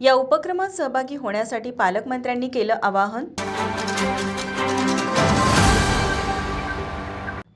या उपक्रमात सहभागी होण्यासाठी पालकमंत्र्यांनी केलं आवाहन.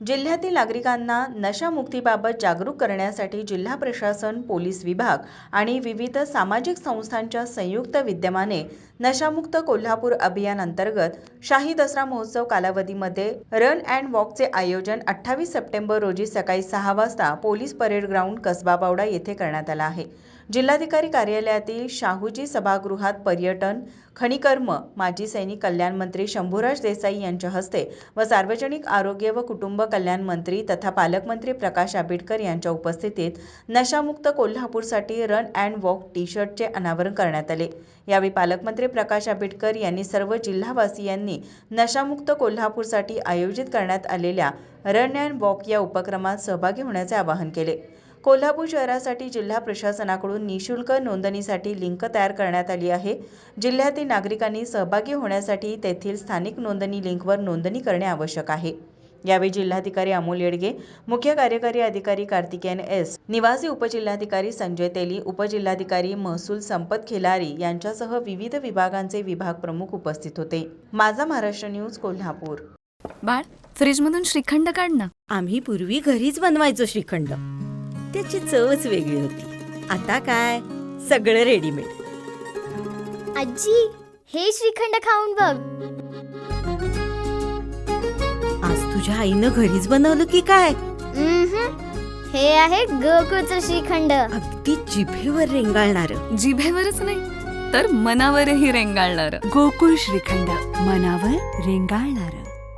जिल्ह्यातील नागरिकांना नशामुक्तीबाबत जागरूक करण्यासाठी जिल्हा प्रशासन पोलीस विभाग आणि विविध सामाजिक संस्थांच्या संयुक्त विद्यमाने नशामुक्त कोल्हापूर अभियान अंतर्गत शाही दसरा महोत्सव कालावधीमध्ये रन अँड वॉकचे आयोजन अठ्ठावीस सप्टेंबर रोजी सकाळी सहा वाजता police parade ground Kasba Bawada येथे करण्यात आला आहे. जिल्हाधिकारी कार्यालयातील शाहूजी सभागृहात पर्यटन खनिकर्म माजी सैनिक कल्याण मंत्री शंभूराज देसाई यांच्या हस्ते व सार्वजनिक आरोग्य व कुटुंब कल्याण मंत्री तथा पालकमंत्री प्रकाश आंबेडकर यांच्या उपस्थितीत नशामुक्त कोल्हापूरसाठी रन अँड वॉक टी शर्टचे अनावरण करण्यात आले. यावेळी पालकमंत्री प्रकाश आंबेडकर यांनी सर्व जिल्हावासियांनी नशामुक्त कोल्हापूरसाठी आयोजित करण्यात आलेल्या रन अँड वॉक या उपक्रमात सहभागी होण्याचे आवाहन केले. कोल्हापूर शहरासाठी जिल्हा प्रशासनाकडून निशुल्क नोंदणीसाठी लिंक तयार करण्यात आली आहे. जिल्ह्यातील नागरिकांनी सहभागी होण्यासाठी तेथील स्थानिक नोंदणी लिंकवर नोंदणी करणे आवश्यक आहे. यावेळी जिल्हाधिकारी अमोल येडगे मुख्य कार्यकारी अधिकारी कार्तिकेयन एस निवासी उपजिल्हाधिकारी संजय तेली उपजिल्हाधिकारी महसूल संपत खिलारी यांच्यासह विविध विभागांचे विभाग प्रमुख उपस्थित होते. माझा महाराष्ट्र न्यूज कोल्हापूर. बाळ फ्रीजमधून श्रीखंड काढ ना. आम्ही पूर्वी घरीच बनवायचो श्रीखंड. त्याची चवच वेगळी होती. आता काय? सगळं रेडीमेड आजी हे श्रीखंड खाऊन बघ. तुझ्या आईनं घरीच बनवलं की काय. हे आहे गोकुळचं श्रीखंड. अगदी जिभेवर रेंगाळणार. जिभेवरच नाही तर मनावरही रेंगाळणार. गोकुळ श्रीखंड मनावर रेंगाळणार.